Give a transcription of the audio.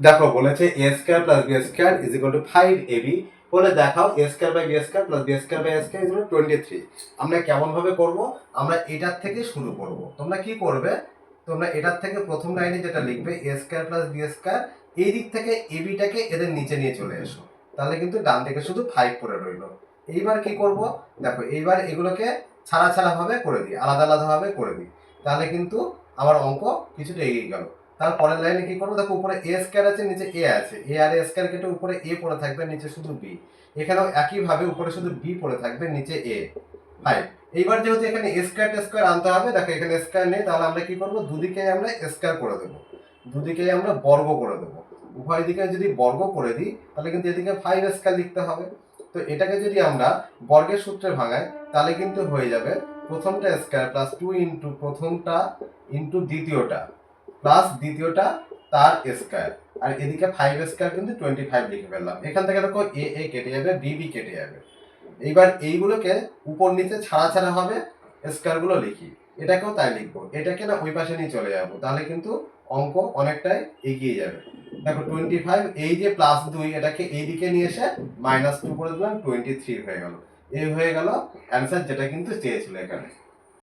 দেখো বলেছে A square plus B square is equal to five A B বলে দেখাও A square by B square plus B square by square is twenty three আমরা কেমন ভাবে করব? আমরা এটার থেকে শুরু করব। তোমরা কি করবে? তোমরা এটার থেকে প্রথম লাইনে যেটা লিখবে A square plus B square এই দিক থেকে এ বিটাকে এদের নিচে নিয়ে চলে এসো। তাহলে কিন্তু ডান দিকে শুধু ফাইভ পড়ে রইল। এইবার কি করব? দেখো এইবার এগুলোকে ছাড়া ছাড়া ভাবে করে দিই, আলাদা আলাদা ভাবে করে দিই। তাহলে কিন্তু আমার অঙ্ক কিছুটা এগিয়ে গেল। তারপরের লাইনে কি করব? দেখো, উপরে এ স্কোয়ার আছে, নিচে এ আছে। এ আর এ স্কোয়ার কেটে উপরে এ পড়ে থাকবে, নিচে শুধু বি এখানেও একইভাবে উপরে শুধু বি পড়ে থাকবে, নিচে এ ফাইভ এইবার যেহেতু এখানে স্কোয়ার স্কোয়ার আনতে হবে, দেখো, এখানে স্কোয়ার নেই, তাহলে আমরা কি করব? দুদিকে আমরা স্কোয়ার করে দেবো। দুদিকে আমরা বর্গ করে দেবো। উভয় দিকে যদি বর্গ করে দিই, তাহলে কিন্তু এদিকে ফাইভ স্কোয়ার লিখতে হবে। তো এটাকে যদি আমরা বর্গের সূত্রে ভাঙাই, তাহলে কিন্তু হয়ে যাবে প্রথমটা স্কোয়ার প্লাস টু ইন্টু প্রথমটা ইন্টু দ্বিতীয়টা। প্লাস দ্বিতীয়টা তার স্কোয়ার আর এদিকে ফাইভ স্কোয়ার কিন্তু টোয়েন্টি ফাইভ লিখে ফেললাম। এখান থেকে দেখো এ এ কেটে যাবে বি বি কেটে যাবে। এইবার এইগুলোকে উপর নিচে ছাড়া ছাড়া হবে স্কোয়ারগুলো লিখি। এটাকেও তাই লিখব। এটাকে না ওই পাশে নিয়ে চলে যাব। তাহলে কিন্তু অঙ্ক অনেকটাই এগিয়ে যাবে। দেখো টোয়েন্টি ফাইভ এই যে প্লাস দুই, এটাকে এই দিকে নিয়ে এসে মাইনাস টু করে দিলাম টোয়েন্টি থ্রি হয়ে গেল। এই হয়ে গেল অ্যান্সার যেটা কিন্তু চেয়েছিল এখানে।